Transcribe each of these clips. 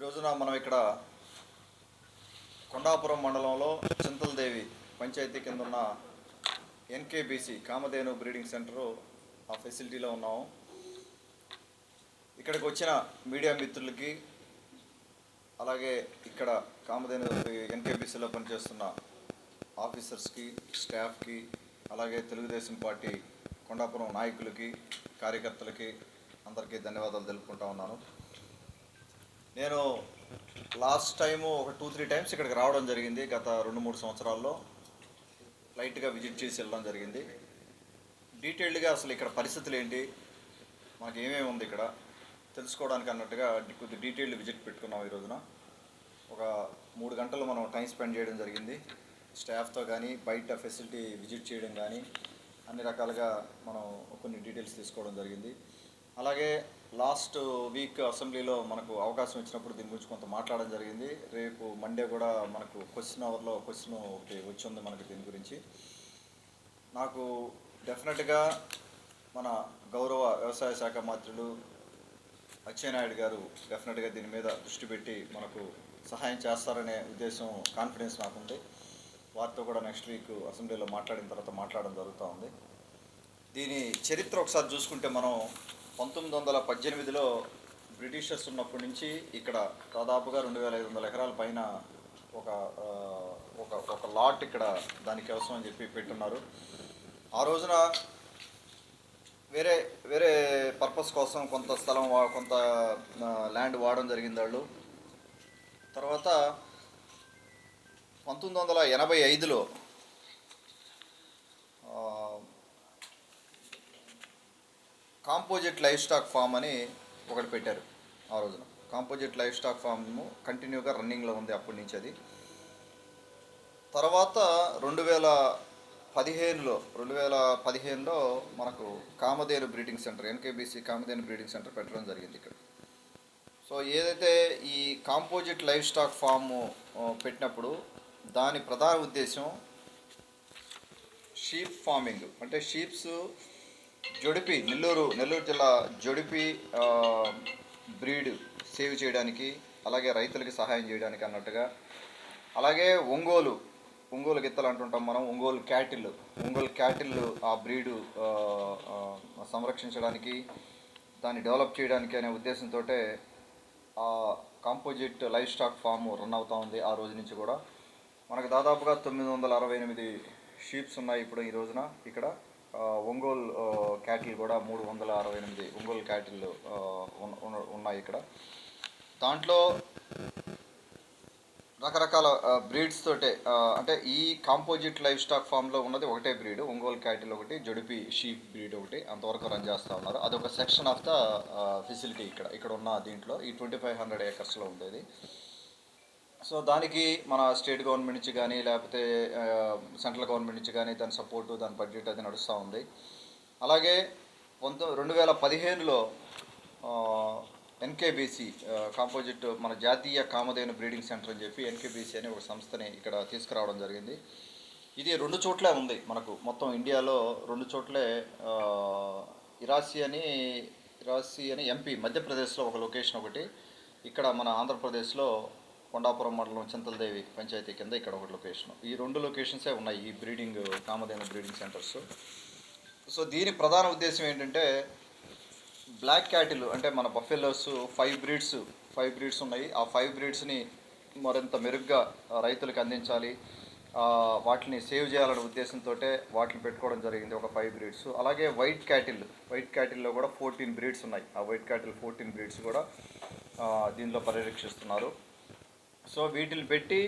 ఈ రోజున మనం ఇక్కడ కొండాపురం మండలంలో చింతలదేవి పంచాయతీ కింద ఉన్న ఎన్కేబీసీ కామధేను బ్రీడింగ్ సెంటరు ఆ ఫెసిలిటీలో ఉన్నాము. ఇక్కడికి వచ్చిన మీడియా మిత్రులకి అలాగే ఇక్కడ కామధేను ఎన్కేబీసీలో పనిచేస్తున్న ఆఫీసర్స్కి స్టాఫ్కి అలాగే తెలుగుదేశం పార్టీ కొండాపురం నాయకులకి కార్యకర్తలకి అందరికీ ధన్యవాదాలు తెలుపుకుంటా ఉన్నాను. నేను లాస్ట్ టైము ఒక టూ త్రీ టైమ్స్ ఇక్కడికి రావడం జరిగింది గత రెండు మూడు సంవత్సరాల్లో. లైట్గా విజిట్ చేసి వెళ్ళడం జరిగింది. డీటెయిల్డ్గా అసలు ఇక్కడ పరిస్థితులు ఏంటి? మనకి ఏమేమి ఉంది ఇక్కడ? తెలుసుకోవడానికి అన్నట్టుగా కొద్ది డీటెయిల్డ్ విజిట్ పెట్టుకున్నాం ఈ రోజున. ఒక మూడు గంటలు మనం టైం స్పెండ్ చేయడం జరిగింది. స్టాఫ్తో కానీ బయట ఫెసిలిటీ విజిట్ చేయడం కానీ అన్ని రకాలుగా మనం కొన్ని డీటెయిల్స్ తీసుకోవడం జరిగింది. అలాగే లాస్ట్ వీక్ అసెంబ్లీలో మనకు అవకాశం ఇచ్చినప్పుడు దీని గురించి కొంత మాట్లాడడం జరిగింది. రేపు మండే కూడా మనకు క్వశ్చన్ అవర్లో క్వశ్చన్ ఒకటి వచ్చి ఉంది మనకి దీని గురించి. నాకు డెఫినెట్గా మన గౌరవ వ్యవసాయ శాఖ మంత్రులు అచ్చెన్నాయుడు గారు డెఫినెట్గా దీని మీద దృష్టి పెట్టి మనకు సహాయం చేస్తారనే ఉద్దేశం కాన్ఫిడెన్స్ నాకుంది. వారితో కూడా నెక్స్ట్ వీక్ అసెంబ్లీలో మాట్లాడిన తర్వాత మాట్లాడడం జరుగుతూ ఉంది. దీని చరిత్ర ఒకసారి చూసుకుంటే మనం పంతొమ్మిది వందల పద్దెనిమిదిలో బ్రిటిషర్స్ ఉన్నప్పటి నుంచి ఇక్కడ దాదాపుగా రెండు వేల ఐదు వందల ఎకరాల పైన ఒక ఒక ఒక లాట్ ఇక్కడ దానికి అవసరం అని చెప్పి పెట్టున్నారు. ఆ రోజున వేరే వేరే పర్పస్ కోసం కొంత స్థలం వా- కొంత ల్యాండ్ వాడడం జరిగింది వాళ్ళు. తర్వాత పంతొమ్మిది వందల ఎనభై ఐదులో కాంపోజిట్ లైఫ్ స్టాక్ ఫామ్ అని ఒకటి పెట్టారు ఆ రోజున. కాంపోజిట్ లైఫ్ స్టాక్ ఫామ్ కంటిన్యూగా రన్నింగ్లో ఉంది అప్పటి నుంచి అది. తర్వాత రెండు వేల పదిహేనులో రెండు వేల పదిహేనులో మనకు Kamadhenu breeding centre NKBC Kamadhenu breeding centre పెట్టడం జరిగింది ఇక్కడ. సో ఏదైతే ఈ కాంపోజిట్ లైఫ్ స్టాక్ ఫామ్ పెట్టినప్పుడు దాని ప్రధాన ఉద్దేశం షీప్ ఫార్మింగ్. అంటే షీప్స్ జొడిపి నెల్లూరు నెల్లూరు జిల్లా జొడిపి బ్రీడ్ సేవ్ చేయడానికి అలాగే రైతులకి సహాయం చేయడానికి అన్నట్టుగా. అలాగే ఒంగోలు ఒంగోలు గిత్తలు అంటుంటాం మనం ఒంగోలు క్యాటిల్. ఒంగోలు క్యాటిల్ ఆ బ్రీడు సంరక్షించడానికి దాన్ని డెవలప్ చేయడానికి అనే ఉద్దేశంతో ఆ composite life stock farm run అవుతూ ఉంది ఆ రోజు నుంచి కూడా. మనకు దాదాపుగా తొమ్మిది వందల అరవై ఎనిమిది షీప్స్ ఉన్నాయి ఇప్పుడు ఈ రోజున ఇక్కడ. ఒంగోలు క్యాటిల్ కూడా మూడు వందల అరవై ఎనిమిది ఒంగోలు క్యాటిల్ ఉన్నాయి ఇక్కడ. దాంట్లో రకరకాల బ్రీడ్స్ తోటే అంటే ఈ కాంపోజిట్ లైఫ్ స్టాక్ ఫామ్లో ఉన్నది ఒకటే బ్రీడ్ ఒంగోలు క్యాటిల్ ఒకటి జొడిపి షీప్ బ్రీడ్ ఒకటి అంతవరకు రన్ చేస్తూ ఉన్నారు. అదొక సెక్షన్ ఆఫ్ ద ఫెసిలిటీ ఇక్కడ ఇక్కడ ఉన్న దీంట్లో ఈ ట్వంటీ ఫైవ్ హండ్రెడ్ ఏకర్స్లో ఉండేది. సో దానికి మన స్టేట్ గవర్నమెంట్ నుంచి కానీ లేకపోతే సెంట్రల్ గవర్నమెంట్ నుంచి కానీ దాని సపోర్టు దాని బడ్జెట్ అది నడుస్తూ ఉంది. అలాగే పంతొ రెండు వేల పదిహేనులో ఎన్కేబీసీ కాంపోజిట్ మన జాతీయ కామధేను బ్రీడింగ్ సెంటర్ అని చెప్పి ఎన్కేబీసీ అనే ఒక సంస్థని ఇక్కడ తీసుకురావడం జరిగింది. ఇది రెండు చోట్లే ఉంది మనకు. మొత్తం ఇండియాలో రెండు చోట్లే ఇరాసి అని ఇరాసి అని ఎంపీ మధ్యప్రదేశ్లో ఒక లొకేషన్ ఒకటి. ఇక్కడ మన ఆంధ్రప్రదేశ్లో కొండాపురం మండలం చింతలదేవి పంచాయతీ కింద ఇక్కడ ఒక లొకేషన్. ఈ రెండు లొకేషన్సే ఉన్నాయి ఈ breeding Kamadhenu breeding centres. So దీని ప్రధాన ఉద్దేశం ఏంటంటే బ్లాక్ క్యాటిల్ అంటే మన buffaloes five breeds five breeds ఉన్నాయి. ఆ ఫైవ్ బ్రీడ్స్ని మరింత మెరుగ్గా రైతులకు అందించాలి. వాటిని సేవ్ చేయాలనే ఉద్దేశంతో వాటిని పెట్టుకోవడం జరిగింది ఒక ఫైవ్ బ్రీడ్స్. అలాగే వైట్ క్యాటిల్ వైట్ క్యాటిల్లో కూడా ఫోర్టీన్ బ్రీడ్స్ ఉన్నాయి. ఆ వైట్ క్యాటిల్ ఫోర్టీన్ బ్రీడ్స్ కూడా దీనిలో పరిరక్షిస్తున్నారు సో వీటిని పెట్టి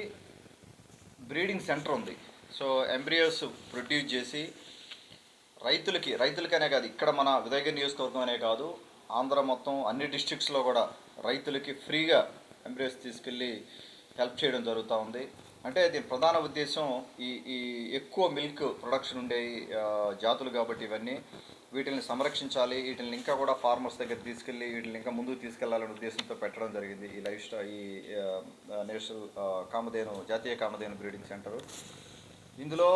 బ్రీడింగ్ సెంటర్ ఉంది. సో ఎంబ్రియోస్ ప్రొడ్యూస్ చేసి రైతులకి రైతులకనే కాదు ఇక్కడ మన విదయగిరి నియోజకవర్గం అనే కాదు ఆంధ్ర మొత్తం అన్ని డిస్ట్రిక్ట్స్లో కూడా రైతులకి ఫ్రీగా ఎంబ్రియోస్ తీసుకెళ్ళి హెల్ప్ చేయడం జరుగుతూ ఉంది. అంటే దీని ప్రధాన ఉద్దేశం ఈ ఈ ఎక్కువ మిల్క్ ప్రొడక్షన్ ఉండే జాతులు కాబట్టి ఇవన్నీ. వీటిని సంరక్షించాలి వీటిని ఇంకా కూడా ఫార్మర్స్ దగ్గర తీసుకెళ్ళి వీటిని ఇంకా ముందుకు తీసుకెళ్ళాలనే ఉద్దేశంతో పెట్టడం జరిగింది. ఈ లైఫ్ స్టా ఈ నేషనల్ కామధేను జాతీయ కామధేను బ్రీడింగ్ సెంటర్. ఇందులో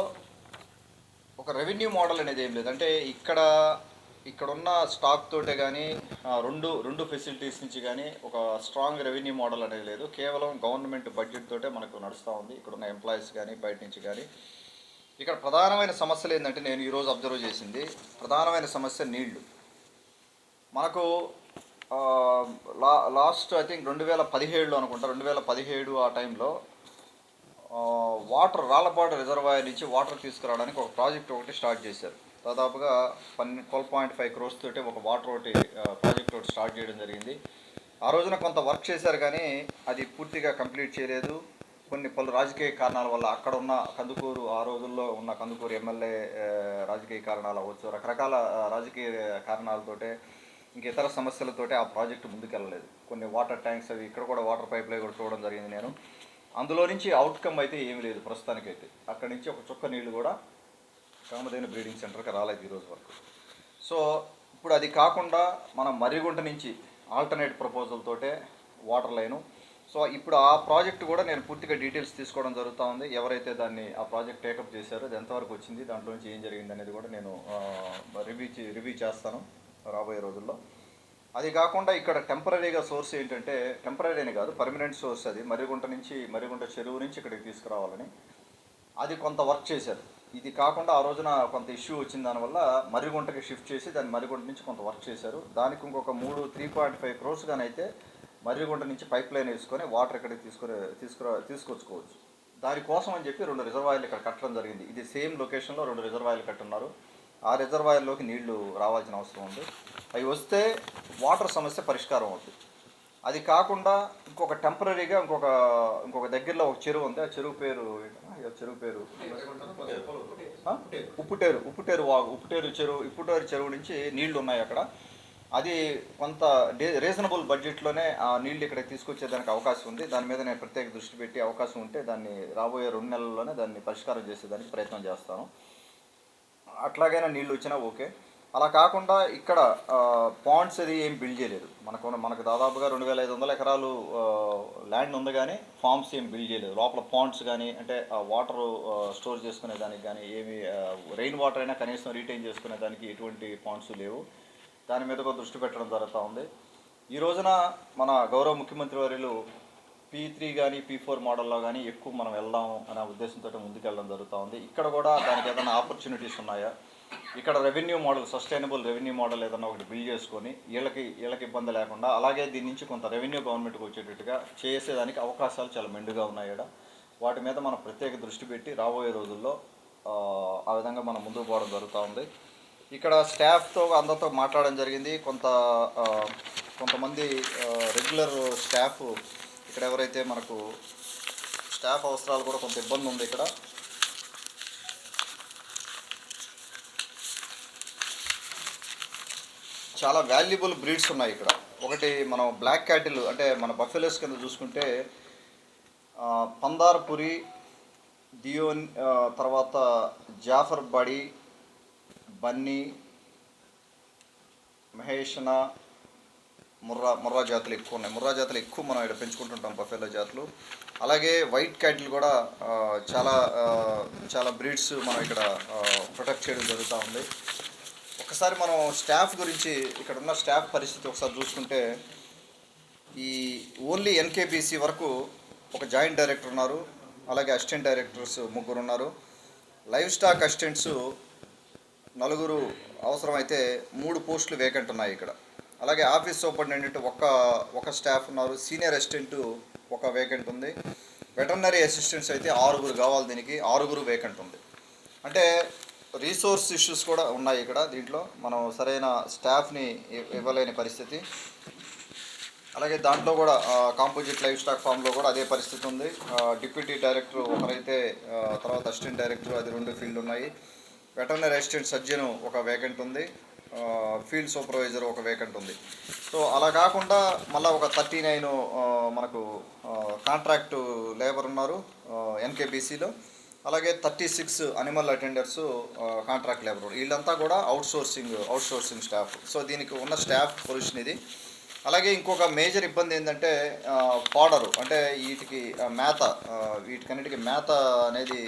ఒక రెవెన్యూ మోడల్ అనేది ఏం లేదు. అంటే ఇక్కడ ఇక్కడున్న స్టాక్ తోటే కానీ రెండు రెండు ఫెసిలిటీస్ నుంచి కానీ ఒక స్ట్రాంగ్ రెవెన్యూ మోడల్ అనేది లేదు. కేవలం గవర్నమెంట్ బడ్జెట్ తోటే మనకు నడుస్తూ ఉంది. ఇక్కడున్న ఎంప్లాయీస్ కానీ బయట నుంచి కానీ ఇక్కడ ప్రధానమైన సమస్యలు ఏంటంటే నేను ఈరోజు అబ్జర్వ్ చేసింది ప్రధానమైన సమస్య నీళ్ళు. మనకు లా లాస్ట్ ఐ థింక్ రెండు వేల పదిహేడులో అనుకుంటా రెండు వేల పదిహేడు ఆ టైంలో వాటర్ రాళ్ళపాడు రిజర్వాయర్ నుంచి వాటర్ తీసుకురావడానికి ఒక ప్రాజెక్ట్ ఒకటి స్టార్ట్ చేశారు. దాదాపుగా పన్నె ట్వెల్వ్ పాయింట్ ఫైవ్ క్రోర్స్ తోటి ఒక వాటర్ ఒకటి ప్రాజెక్ట్ ఒకటి స్టార్ట్ చేయడం జరిగింది. ఆ రోజున కొంత వర్క్ చేశారు కానీ అది పూర్తిగా కంప్లీట్ చేయలేదు. కొన్ని పలు రాజకీయ కారణాల వల్ల అక్కడ ఉన్న కందుకూరు ఆ రోజుల్లో ఉన్న కందుకూరు ఎమ్మెల్యే రాజకీయ కారణాలు అవ్వచ్చు. రకరకాల రాజకీయ కారణాలతోటే ఇంక ఇతర సమస్యలతోటే ఆ ప్రాజెక్టు ముందుకెళ్ళలేదు. కొన్ని వాటర్ ట్యాంక్స్ అవి ఇక్కడ కూడా వాటర్ పైప్ లైన్ కూడా చూడడం జరిగింది నేను. అందులో నుంచి అవుట్కమ్ అయితే ఏమీ లేదు ప్రస్తుతానికైతే. అక్కడి నుంచి ఒక చుక్క నీళ్ళు కూడా కామదైన బ్రీడింగ్ సెంటర్కి రాలేదు ఈరోజు వరకు. సో ఇప్పుడు అది కాకుండా మనం మర్రిగుంట నుంచి ఆల్టర్నేట్ ప్రపోజల్ తోటే వాటర్ లైను సో ఇప్పుడు ఆ ప్రాజెక్ట్ కూడా నేను పూర్తిగా డీటెయిల్స్ తీసుకోవడం జరుగుతూ ఉంది. ఎవరైతే దాన్ని ఆ ప్రాజెక్ట్ టేకప్ చేశారో అది ఎంతవరకు వచ్చింది దాంట్లో నుంచి ఏం జరిగింది అనేది కూడా నేను రివ్యూ రివ్యూ చేస్తాను రాబోయే రోజుల్లో. అది కాకుండా ఇక్కడ టెంపరీగా సోర్స్ ఏంటంటే టెంపరీ అని కాదు పర్మనెంట్ సోర్స్ అది. మరిగుంట నుంచి మరిగుంట చెరువు నుంచి ఇక్కడికి తీసుకురావాలని. అది కొంత వర్క్ చేశారు. ఇది కాకుండా ఆ రోజున కొంత ఇష్యూ వచ్చిన దానివల్ల మరిగుంటకి షిఫ్ట్ చేసి దాన్ని మరిగుంట నుంచి కొంత వర్క్ చేశారు. దానికి ఇంకొక మూడు త్రీ పాయింట్ ఫైవ్ క్రోర్స్ గానైతే మర్రిగుంట నుంచి పైప్ లైన్ వేసుకొని వాటర్ ఇక్కడికి తీసుకుని తీసుకురా తీసుకొచ్చుకోవచ్చు. దానికోసం అని చెప్పి రెండు రిజర్వాయర్లు ఇక్కడ కట్టడం జరిగింది. ఇది సేమ్ లొకేషన్లో రెండు రిజర్వాయర్లు కట్టున్నారు. ఆ రిజర్వాయర్లోకి నీళ్ళు రావాల్సిన అవసరం ఉంది. అవి వస్తే వాటర్ సమస్య పరిష్కారం అవుతుంది అది కాకుండా ఇంకొక టెంపరీగా ఇంకొక ఇంకొక దగ్గరలో ఒక చెరువు ఉంది. ఆ చెరువు పేరు చెరువు పేరు? ఉప్పుటేరు. ఉప్పుటేరు వాగు ఉప్పుటేరు చెరువు ఉప్పుటేరు చెరువు నుంచి నీళ్ళు ఉన్నాయి అక్కడ. అది కొంత రీజనబుల్ బడ్జెట్లోనే ఆ నీళ్ళు ఇక్కడ తీసుకొచ్చేదానికి అవకాశం ఉంది. దాని మీద నేను ప్రత్యేక దృష్టి పెట్టి అవకాశం ఉంటే దాన్ని రాబోయే రెండు నెలల్లోనే దాన్ని పరిష్కారం చేసేదానికి ప్రయత్నం చేస్తాను. అట్లాగైనా నీళ్ళు వచ్చినా ఓకే. అలా కాకుండా ఇక్కడ పాండ్స్ అది ఏం బిల్డ్ చేయలేదు. మనకు మనకు దాదాపుగా రెండు వేల ఐదు వందల ఎకరాలు ల్యాండ్ ఉంది కానీ ఫామ్స్ ఏం బిల్డ్ చేయలేదు. లోపల పాండ్స్ కానీ అంటే వాటర్ స్టోర్ చేసుకునే దానికి కానీ ఏమి రెయిన్ వాటర్ అయినా కనీసం రీటైన్ చేసుకునే దానికి ఎటువంటి పాండ్స్ లేవు. దాని మీద కూడా దృష్టి పెట్టడం జరుగుతూ ఉంది. ఈ రోజున మన గౌరవ ముఖ్యమంత్రి వర్యులు పీ త్రీ కానీ పీ ఫోర్ మోడల్లో కానీ ఎక్కువ మనం వెళ్దాం అనే ఉద్దేశంతో ముందుకెళ్ళడం జరుగుతూ ఉంది. ఇక్కడ కూడా దానికి ఏదైనా ఆపర్చునిటీస్ ఉన్నాయా? ఇక్కడ revenue model sustainable revenue model ఏదైనా ఒకటి బిల్డ్ చేసుకొని వీళ్ళకి వీళ్ళకి ఇబ్బంది లేకుండా అలాగే దీని నుంచి కొంత రెవెన్యూ గవర్నమెంట్కి వచ్చేటట్టుగా చేసేదానికి అవకాశాలు చాలా మెండుగా ఉన్నాయి ఇక్కడ వాటి మీద మనం ప్రత్యేక దృష్టి పెట్టి రాబోయే రోజుల్లో ఆ, ఆ విధంగా మనం ముందుకు పోవడం జరుగుతూ ఉంది. ఇక్కడ స్టాఫ్తో అందరితో మాట్లాడడం జరిగింది. కొంత కొంతమంది రెగ్యులర్ స్టాఫ్ ఇక్కడ ఎవరైతే మనకు స్టాఫ్ అవసరాలు కూడా కొంత ఇబ్బంది ఉంది ఇక్కడ. చాలా వాల్యుబుల్ బ్రీడ్స్ ఉన్నాయి ఇక్కడ. ఒకటి మనం బ్లాక్ క్యాటిల్ అంటే మన బఫెలోస్ కింద చూసుకుంటే పందార్పురి డియోన్ తర్వాత జాఫర్ బడి బన్నీ మహేషణ ముర్రా ముర్రా జాతులు ఎక్కువ ఉన్నాయి. ముర్రా జాతులు ఎక్కువ మనం ఇక్కడ పెంచుకుంటుంటాం బఫెలో జాతులు. అలాగే వైట్ క్యాటిల్ కూడా చాలా చాలా బ్రీడ్స్ మనం ఇక్కడ ప్రొటెక్ట్ చేయడం జరుగుతూ ఉంది. ఒకసారి మనం స్టాఫ్ గురించి ఇక్కడ ఉన్న స్టాఫ్ పరిస్థితి ఒకసారి చూసుకుంటే ఈ ఓన్లీ ఎన్కేబీసీ వరకు ఒక జాయింట్ డైరెక్టర్ ఉన్నారు. అలాగే అసిస్టెంట్ డైరెక్టర్స్ ముగ్గురు ఉన్నారు. లైవ్ స్టాక్ అసిస్టెంట్స్ నలుగురు అవసరమైతే మూడు పోస్టులు వేకెంట్ ఉన్నాయి ఇక్కడ. అలాగే ఆఫీస్ సూపరింటెండెంట్ ఒక ఒక స్టాఫ్ ఉన్నారు. సీనియర్ అసిస్టెంట్ ఒక వేకెంట్ ఉంది. వెటర్నరీ అసిస్టెంట్స్ అయితే ఆరుగురు కావాలి దీనికి ఆరుగురు వేకెంట్ ఉంది. అంటే రీసోర్స్ ఇష్యూస్ కూడా ఉన్నాయి ఇక్కడ దీంట్లో. మనం సరైన స్టాఫ్ని ఇవ్వలేని పరిస్థితి. అలాగే దాంట్లో కూడా కాంపోజిట్ లైఫ్ స్టాక్ ఫామ్లో కూడా అదే పరిస్థితి ఉంది. డిప్యూటీ డైరెక్టర్ ఒకరైతే తర్వాత అసిస్టెంట్ డైరెక్టర్ అది రెండు ఫీల్డ్ ఉన్నాయి. వెటర్నరీ అసిస్టెంట్ సర్జన్ ఒక వేకెంట్ ఉంది. ఫీల్డ్ సూపర్వైజర్ ఒక వేకెంట్ ఉంది. సో అలా కాకుండా మళ్ళీ ఒక థర్టీ నైన్ మనకు కాంట్రాక్టు లేబర్ ఉన్నారు ఎన్కేబీసీలో అలాగే thirty six animal attenders contract labour వీళ్ళంతా కూడా outsourcing outsourcing staff so దీనికి ఉన్న స్టాఫ్ పొజిషన్ ఇది. అలాగే ఇంకొక మేజర్ ఇబ్బంది ఏంటంటే పౌడరు అంటే వీటికి మేత వీటికన్నిటికీ మేత అనేది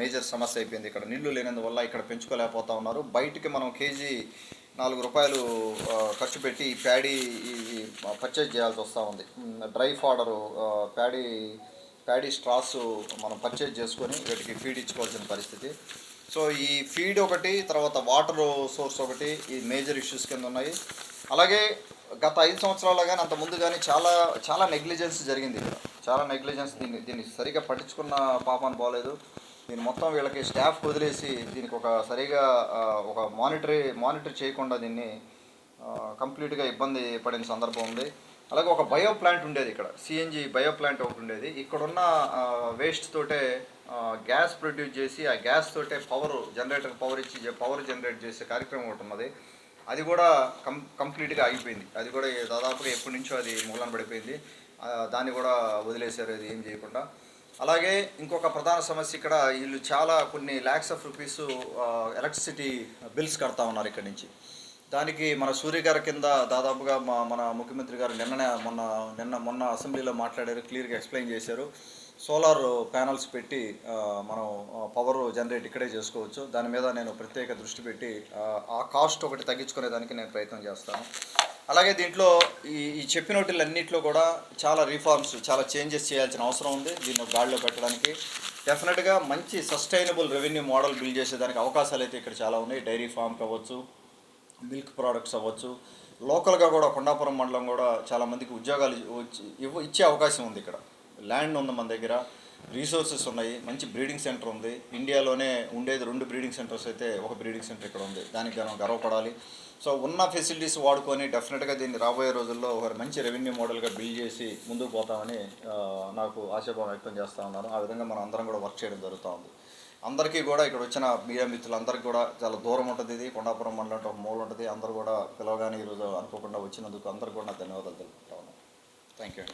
మేజర్ సమస్య అయిపోయింది ఇక్కడ. నీళ్ళు లేనందువల్ల ఇక్కడ పెంచుకోలేకపోతా ఉన్నారు. బయటికి మనం కేజీ నాలుగు రూపాయలు ఖర్చు పెట్టి ప్యాడీ ఈ పర్చేజ్ చేయాల్సి వస్తూ ఉంది. Dry fodder paddy paddy straws మనం పర్చేజ్ చేసుకొని వీటికి ఫీడ్ ఇచ్చుకోవాల్సిన పరిస్థితి. సో ఈ ఫీడ్ ఒకటి తర్వాత వాటర్ సోర్స్ ఒకటి ఈ మేజర్ ఇష్యూస్ కింద ఉన్నాయి. అలాగే గత ఐదు సంవత్సరాల్లో కానీ అంత ముందు కానీ చాలా చాలా నెగ్లిజెన్స్ జరిగింది ఇక్కడ. చాలా నెగ్లిజెన్స్ దీన్ని దీన్ని సరిగా పట్టించుకున్న పాపాన్ని బాగలేదు దీన్ని మొత్తం వీళ్ళకి స్టాఫ్ వదిలేసి దీనికి ఒక సరిగా ఒక మానిటరీ మానిటర్ చేయకుండా దీన్ని కంప్లీట్గా ఇబ్బంది పడిన సందర్భం ఉంది. అలాగే ఒక బయో ప్లాంట్ ఉండేది ఇక్కడ. సిఎన్జి బయో ప్లాంట్ ఒకటి ఉండేది. ఇక్కడున్న వేస్ట్ తోటే గ్యాస్ ప్రొడ్యూస్ చేసి ఆ గ్యాస్ తోటే పవర్ జనరేటర్ పవర్ ఇచ్చి పవర్ జనరేట్ చేసే కార్యక్రమం ఒకటి ఉన్నది. అది కూడా కం కంప్లీట్గా ఆగిపోయింది. అది కూడా దాదాపుగా ఎప్పటి నుంచో అది మూలన పడిపోయింది. దాన్ని కూడా వదిలేశారు అది ఏం చేయకుండా. అలాగే ఇంకొక ప్రధాన సమస్య ఇక్కడ వీళ్ళు చాలా కొన్ని lakhs of rupees electricity bills కడతా ఉన్నారు ఇక్కడ నుంచి. దానికి మన సూర్య గారి కింద దాదాపుగా మా మన ముఖ్యమంత్రి గారు నిన్ననే మొన్న నిన్న మొన్న అసెంబ్లీలో మాట్లాడారు క్లియర్గా ఎక్స్ప్లెయిన్ చేశారు. సోలార్ ప్యానల్స్ పెట్టి మనం పవర్ జనరేట్ ఇక్కడే చేసుకోవచ్చు. దాని మీద నేను ప్రత్యేక దృష్టి పెట్టి ఆ, కాస్ట్ ఒకటి తగ్గించుకునే దానికి నేను ప్రయత్నం చేస్తాను. అలాగే దీంట్లో ఈ ఈ చెప్పినోటిలన్నింటిలో కూడా చాలా రిఫార్మ్స్ చాలా చేంజెస్ చేయాల్సిన అవసరం ఉంది దీన్ని గాడిలో పెట్టడానికి. డెఫినెట్గా మంచి సస్టైనబుల్ రెవెన్యూ మోడల్ బిల్డ్ చేసేదానికి అవకాశాలు అయితే ఇక్కడ చాలా ఉన్నాయి. డైరీ ఫామ్ కావచ్చు మిల్క్ ప్రోడక్ట్స్ అవ్వచ్చు. లోకల్గా కూడా కొండాపురం మండలం కూడా చాలా మందికి ఉద్యోగాలు ఇచ్చే అవకాశం ఉంది ఇక్కడ. ల్యాండ్ ఉంది మన దగ్గర. రీసోర్సెస్ ఉన్నాయి. మంచి బ్రీడింగ్ సెంటర్ ఉంది. ఇండియాలోనే ఉండేది రెండు బ్రీడింగ్ సెంటర్స్ అయితే ఒక బ్రీడింగ్ సెంటర్ ఇక్కడ ఉంది. దానికి మనం గర్వపడాలి. సో ఉన్న ఫెసిలిటీస్ వాడుకొని డెఫినెట్గా దీన్ని రాబోయే రోజుల్లో ఒక మంచి రెవెన్యూ మోడల్గా బిల్డ్ చేసి ముందుకు పోతామని నాకు ఆశాభావం వ్యక్తం చేస్తూ ఉన్నాను. ఆ విధంగా మనం అందరం కూడా వర్క్ చేయడం జరుగుతూ ఉంది. అందరికీ కూడా ఇక్కడ వచ్చిన మీడియా మిత్రులందరికీ కూడా చాలా దూరం ఉంటుంది ఇది. కొండాపురం మండలం ఒక మూల ఉంటుంది. అందరూ కూడా పిలవగానే ఈరోజు అనుకోకుండా వచ్చినందుకు అందరికీ కూడా నా ధన్యవాదాలు తెలుపుతా ఉన్నాను. Thank you